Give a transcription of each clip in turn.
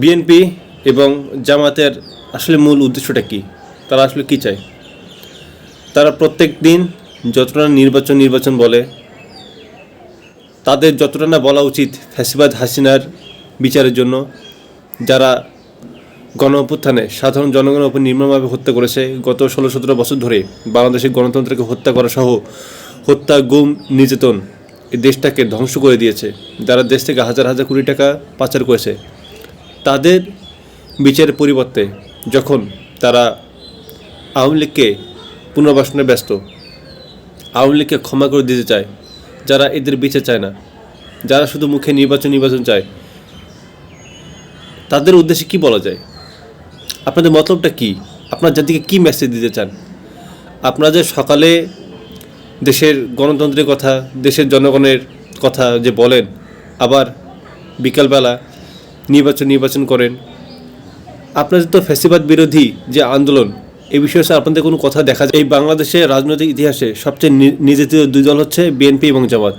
BNP এবং জামাতের আসলে মূল উদ্দেশ্যটা কি? তারা আসলে কি চায়? তারা প্রত্যেক দিন যতটা নির্বাচন নির্বাচন বলে, তাদের যতটা না বলা উচিত ফ্যাসিবাদ হাসিনার বিচারের জন্য। যারা গণ অভ্যুত্থানে, সাধারণ জনগণের উপর নির্মমভাবে হত্যা করেছে, গত ষোলো সতেরো বছর ধরে বাংলাদেশের গণতন্ত্রকে হত্যা করা সহ হত্যা, গুম, নির্যাতন এই দেশটাকে ধ্বংস করে দিয়েছে। যারা দেশ থেকে হাজার হাজার কোটি টাকা পাচার করেছে তাদের বিচারের পরিবর্তে যখন তারা আওয়ামী লীগকে পুনর্বাসনে ব্যস্ত, আওয়ামী লীগকে ক্ষমা করে দিতে চায়, যারা এদের বিচার চায় না, যারা শুধু মুখে নির্বাচন নির্বাচন চায়, তাদের উদ্দেশ্যে কি বলা যায়? আপনাদের মতলবটা কি? আপনার জাতিকে কি মেসেজ দিতে চান? আপনারা যে সকালে দেশের গণতন্ত্রের কথা, দেশের জনগণের কথা যে বলেন, আবার বিকালবেলা নির্বাচন নির্বাচন করেন। আপনাদের তো ফ্যাসিবাদ বিরোধী যে আন্দোলন, এই বিষয়ে স্যার আপনাদের কোনো কথা দেখা যায়? এই বাংলাদেশের রাজনৈতিক ইতিহাসে সবচেয়ে নির্যাতিত দুই দল হচ্ছে বিএনপি এবং জামাত।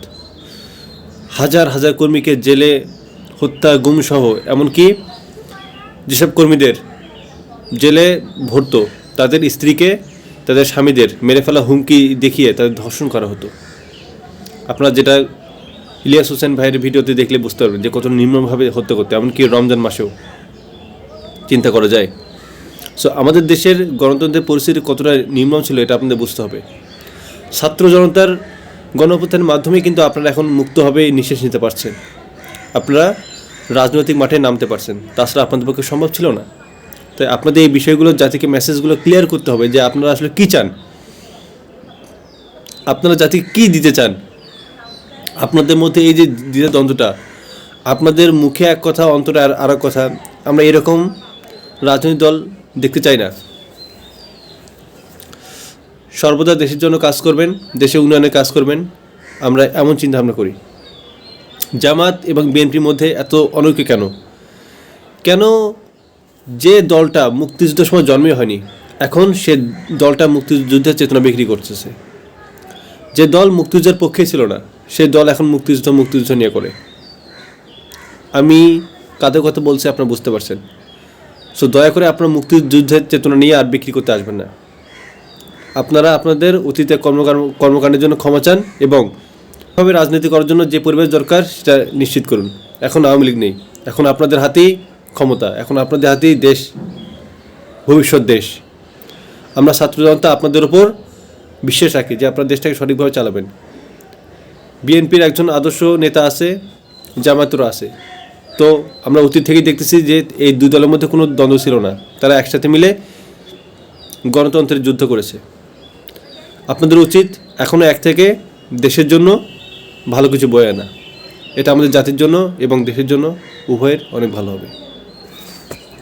হাজার হাজার কর্মীকে জেলে, হত্যা গুম সহ এমনকি যেসব কর্মীদের জেলে ভরতো, তাদের স্ত্রীকে, তাদের স্বামীদের মেরে ফেলা হুমকি দেখিয়ে তাদের ধর্ষণ করা হতো। আপনারা যেটা ইলিয়াস হোসেন ভাইয়ের ভিডিওতে দেখলে বুঝতে পারবেন যে কত নিম্নভাবে হত্যা করতে এমনকি রমজান মাসেও চিন্তা করা যায়। সো আমাদের দেশের গণতন্ত্রের পরিস্থিতি কতটা নির্মম ছিল এটা আপনাদের বুঝতে হবে। ছাত্র জনতার গণঅভ্যুত্থানের মাধ্যমে কিন্তু আপনারা এখন মুক্তভাবে নিঃশ্বাস নিতে পারছেন। আপনারা রাজনৈতিক মাঠে নামতে পারছেন, তাছাড়া আপনাদের পক্ষে সম্ভব ছিল না। তাই আপনাদের এই বিষয়গুলো, জাতিকে মেসেজগুলো ক্লিয়ার করতে হবে যে আপনারা আসলে কী চান? আপনারা জাতিকে কী দিতে চান? আপনাদের মধ্যে এই যে দ্বিধাদ্বন্দ্বটা, আপনাদের মুখে এক কথা, অন্তরে আর আর এক কথা, আমরা এরকম রাজনৈতিক দল দেখতে চাই না। সর্বদা দেশের জন্য কাজ করবেন দেশের উন্নয়নে কাজ করবেন, আমরা এমন চিন্তা ভাবনা করি। জামাত এবং বিএনপির মধ্যে এত অনৈক্য কেন? কেন যে দলটা মুক্তিযুদ্ধের সময় জন্মই হয়নি, এখন সে দলটা মুক্তিযুদ্ধের চেতনা বিক্রি করতেছে? যে দল মুক্তিযুদ্ধের পক্ষে ছিল না সে দল এখন মুক্তিযুদ্ধ মুক্তিযুদ্ধ নিয়ে করে। আমি কাদের কথা বলছি আপনারা বুঝতে পারছেন। সো দয়া করে আপনারা মুক্তিযুদ্ধের চেতনা নিয়ে আর বিক্রি করতে আসবেন না। আপনারা আপনাদের অতীতে কর্মকাণ্ড কর্মকাণ্ডের জন্য ক্ষমা চান এবং ভাবে রাজনীতি করার জন্য যে পরিবেশ দরকার সেটা নিশ্চিত করুন। এখন আওয়ামী লীগ নেই। এখন আপনাদের হাতেই ক্ষমতা। এখন আপনাদের হাতেই দেশ, ভবিষ্যৎ দেশ। আমরা ছাত্র জনতা আপনাদের উপর বিশ্বাস রাখি যে আপনার দেশটাকে সঠিকভাবে চালাবেন। বিএনপির একজন আদর্শ নেতা আছে জামায়াতেরও আছে। তো আমরা অতীত থেকেই দেখতেছি যে এই দুই দলের মধ্যে কোনো দ্বন্দ্ব ছিল না। তারা একসাথে মিলে গণতন্ত্রের যুদ্ধ করেছে। আপনাদের উচিত এখনও এক থেকে দেশের জন্য ভালো কিছু বয়ে আনা। এটা আমাদের জাতির জন্য এবং দেশের জন্য উভয়ের অনেক ভালো হবে।